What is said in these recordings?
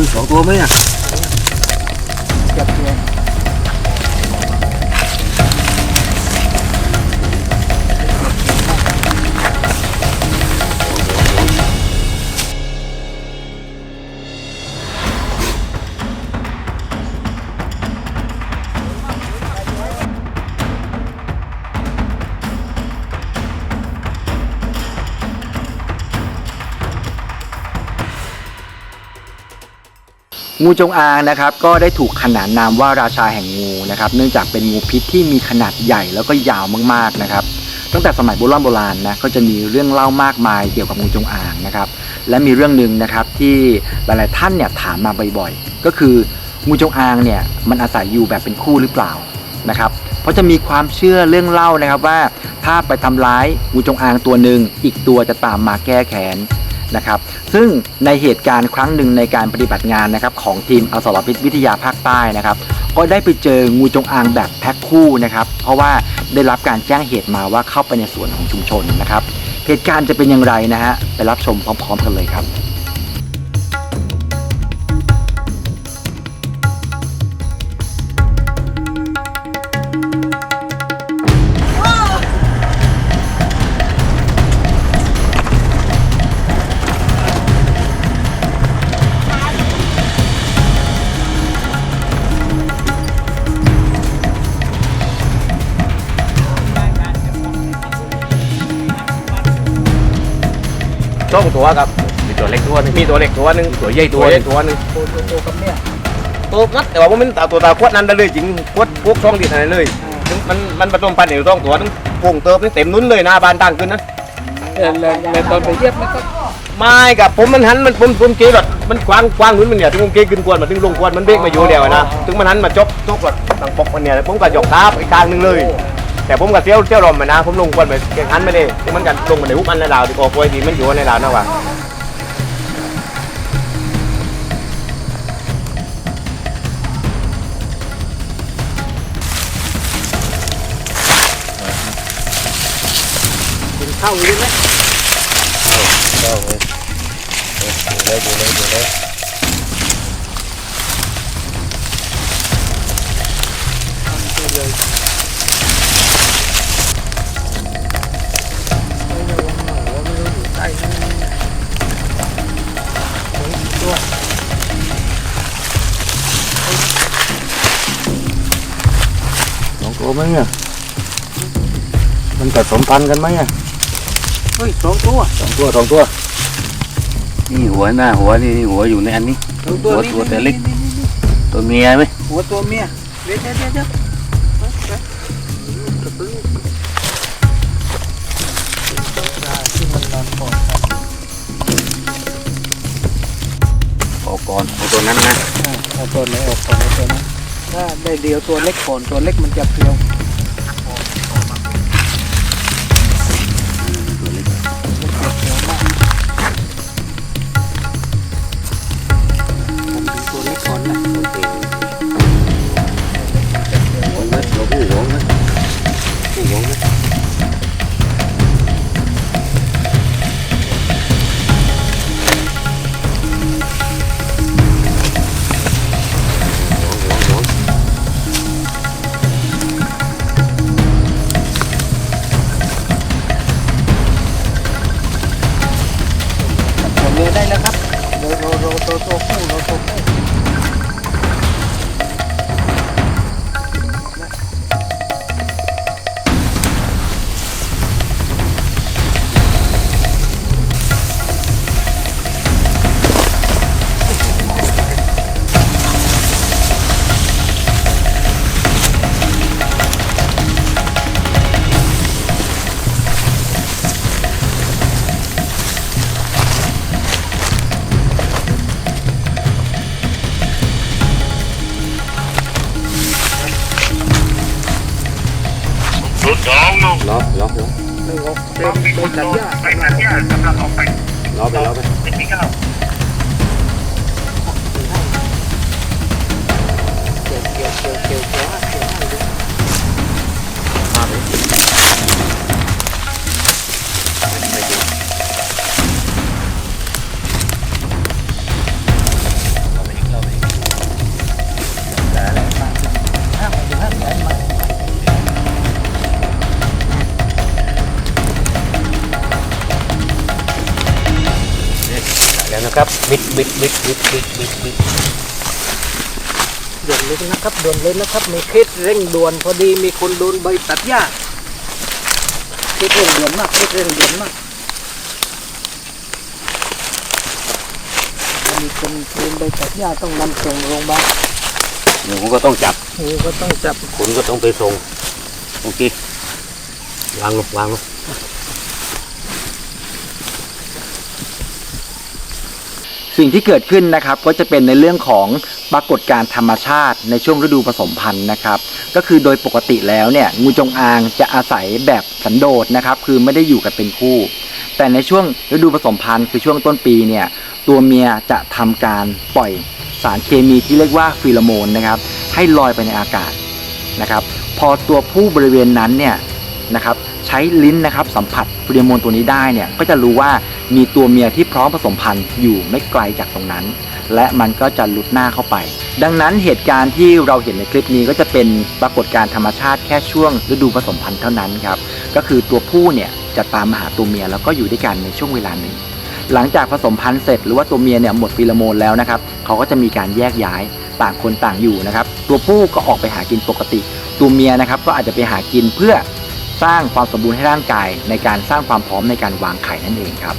มีสองตัวไหมอะจับตัว งูจงอางนะครับก็ได้ถูกขนานนามว่าราชาแห่งงูนะครับเนื่องจากเป็นงูพิษที่มีขนาดใหญ่แล้วก็ยาวมากๆนะครับ ตั้งแต่สมัยโบราณโบราณนะก็จะมีเรื่องเล่ามากมายเกี่ยวกับงูจงอางนะครับ และมีเรื่องหนึ่งนะครับที่หลายๆท่านเนี่ยถามมาบ่อยๆ ก็คืองูจงอางเนี่ยมันอาศัยอยู่แบบเป็นคู่หรือเปล่านะครับเพราะจะมีความเชื่อเรื่องเล่านะครับว่าถ้าไปทำร้ายงูจงอางตัวหนึ่งอีกตัวจะตามมาแก้แค้น นะครับ ซึ่งในเหตุการณ์ครั้งหนึ่งในการปฏิบัติงานนะครับของทีมอสรพิษวิทยาภาคใต้นะครับ ก็ได้ไปเจองูจงอางแบบแพ็คคู่นะครับ เพราะว่าได้รับการแจ้งเหตุมาว่าเข้าไปในสวนของชุมชนนะครับ เหตุการณ์จะเป็นอย่างไรนะฮะไปรับชมพร้อม ๆ กันเลยครับ สองตัวครับ มีตัวเล็กตัวหนึงมีตัวเล็กตัวหนึงตัวใหญ่ตัวใหญ่ตัวหนึงโตโตโตกับเนี่ยตัวนัดแต่ว่าผมเป็นตาตัวตาขวดนั้นได้เลยจริงขวดพวกช่องดีอะไรเลยถึงมันมันผสมพันธุ์อยู่สองตัวนึงโป่งเติมนี่เต็มนุ่นเลยหน้าบานตั้งขึ้นนะ แล้วแล้วแล้วตอนไปเย็บมันก็ไม่กับผมมันหันมันผมผมเกแบบมันกว้างกว้างขึ้นมันเนี่ยถึงผมเกขึ้นกวนมันถึงลงกวนมันเบรกมาอยู่เดียวนะถึงมันหันมาจบจบแบบตังปกมันเนี่ยผมก็ยกท้าอีกทางหนึงเลย แต่ผมก็เที่ยวเที่ยวรอมมานะ ผมลงกวนไปเก่งหันไม่ได้ที่มันกันลงมาในหุบอันในลาวที่กอปวยดีมันอยู่ในลาวนะว่ะกินข้าวอยู่ไหมสองตัวไหมเนี่ย มันผสมพันธุ์กันไหมอะเฮ้ยสองตัวสองตัวสองตัวนี่หัวหน้าหัวนี่นี่หัวอยู่ในอันนี้สองตัวหัวนี้ตัวแต่เล็กนี่นี่นี่ตัวเมียไหมหัวตัวเมียเดี๋ยวเดี๋ยวเดี๋ยวเดี๋ยวที่มันนอนกอดกันออกก่อนเอาตัวนั้นนะอ่าเอาตัวไหนออกก่อนเอาตัวนั้น ถ้าได้เดียวตัวเล็กก่อนตัวเล็กมันจะเพียว เมียได้แล้วครับโรโรโรโตโตคู่โรโตคู่ เป็นเป็นสัญญาไปสัญญาล็อกไปล็อกไปเกี่ยวเกี่ยวเกี่ยวเกี่ยวเกี่ยวเกี่ยว ให้ดูครับบิดบิดบิดบิดบิดบิดบิดด่วนเลยนะครับด่วนเลยนะครับมีเคสเร่งด่วนพอดีมีคนโดนใบตัดหญ้าเคสเร่งด่วนมากเคสเร่งด่วนมากมีคนโดนใบตัดหญ้าต้องนำส่งโรงพยาบาลหนูก็ต้องจับนี่ก็ต้องจับคุณก็ต้องไปส่งโอเควางลงวางลง สิ่งที่เกิดขึ้นนะครับก็จะเป็นในเรื่องของปรากฏการณ์ธรรมชาติในช่วงฤดูผสมพันธุ์นะครับ ก็คือโดยปกติแล้วเนี่ยงูจงอางจะอาศัยแบบสันโดษนะครับ คือไม่ได้อยู่กันเป็นคู่ แต่ในช่วงฤดูผสมพันธุ์คือช่วงต้นปีเนี่ยตัวเมียจะทำการปล่อยสารเคมีที่เรียกว่าฟีโรโมนนะครับ ให้ลอยไปในอากาศนะครับ พอตัวผู้บริเวณนั้นเนี่ยนะครับ ใช้ลิ้นนะครับสัมผัสฟีโรโมนตัวนี้ได้เนี่ยก็จะรู้ว่ามีตัวเมียที่พร้อมผสมพันธุ์อยู่ไม่ไกลจากตรงนั้น และมันก็จะลุดหน้าเข้าไป ดังนั้นเหตุการณ์ที่เราเห็นในคลิปนี้ก็จะเป็นปรากฏการณ์ธรรมชาติแค่ช่วงฤดูผสมพันธุ์เท่านั้นครับก็คือตัวผู้เนี่ยจะตามมาหาตัวเมียแล้วก็อยู่ด้วยกันในช่วงเวลาหนึ่ง หลังจากผสมพันธุ์เสร็จหรือว่าตัวเมียเนี่ยหมดฟีโรโมนแล้วนะครับเขาก็จะมีการแยกย้ายต่างคนต่างอยู่นะครับตัวผู้ก็ออกไปหากินปกติ ตัวเมียนะครับก็อาจจะไปหากินเพื่อ สร้างความสมบูรณ์ให้ร่างกาย ในการสร้างความพร้อมในการวางไข่นั่นเองครับ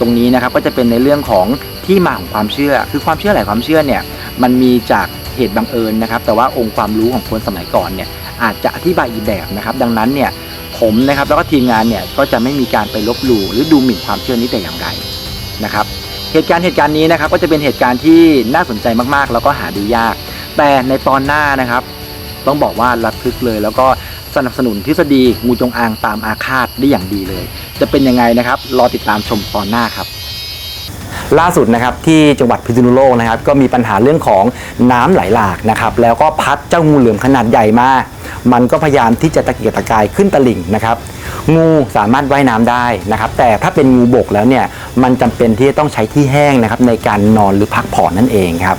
ตรงนี้นะครับก็จะเป็นในเรื่องของที่มาของความเชื่อ คือความเชื่อหลายความเชื่อเนี่ยมันมีจากเหตุบังเอิญนะครับ แต่ว่าองค์ความรู้ของคนสมัยก่อนเนี่ยอาจจะอธิบายอีกแบบนะครับ ดังนั้นเนี่ยผมนะครับแล้วก็ทีมงานเนี่ยก็จะไม่มีการไปลบหลู่หรือดูหมิ่นความเชื่อนี้แต่อย่างใดนะครับ เหตุการณ์เหตุการณ์นี้นะครับก็จะเป็นเหตุการณ์ที่น่าสนใจมากๆ แล้วก็หาดูยาก แต่ในตอนหน้านะครับ ต้องบอกว่าระทึกเลยแล้วก็ สนับสนุนทฤษฎีงูจงอางตามอาฆาตได้อย่างดีเลย จะเป็นยังไงนะครับ รอติดตามชมตอนหน้าครับล่าสุดนะครับที่จังหวัดพิษณุโลกนะครับก็มีปัญหาเรื่องของน้ำไหลหลากนะครับแล้วก็พัดเจ้างูเหลือมขนาดใหญ่มามันก็พยายามที่จะตะเกียกตะกายขึ้นตลิ่งนะครับงูสามารถว่ายน้ำได้นะครับแต่ถ้าเป็นงูบกแล้วเนี่ยมันจำเป็นที่จะต้องใช้ที่แห้งนะครับในการนอนหรือพักผ่อนนั่นเองครับ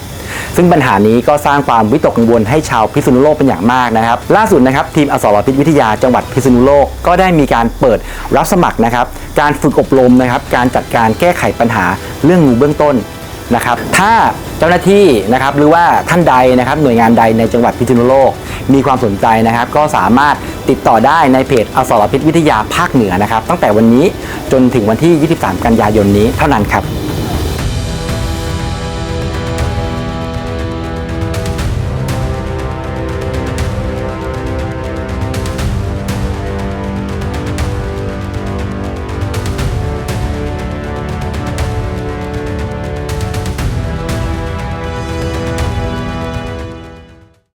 ซึ่งปัญหานี้ก็สร้างความวิตกกังวลให้ชาวพิษณุโลกเป็นอย่างมากนะครับ ล่าสุดนะครับทีมอสรพิษวิทยาจังหวัดพิษณุโลกก็ได้มีการเปิดรับสมัครนะครับ การฝึกอบรมนะครับ การจัดการแก้ไขปัญหาเรื่องงูเบื้องต้นนะครับ ถ้าเจ้าหน้าที่นะครับหรือว่าท่านใดนะครับหน่วยงานใดในจังหวัดพิษณุโลก มีความสนใจนะครับ ก็สามารถติดต่อได้ในเพจอสรพิษวิทยาภาคเหนือนะครับ ตั้งแต่วันนี้จนถึงวันที่ 23 กันยายนนี้เท่านั้นครับ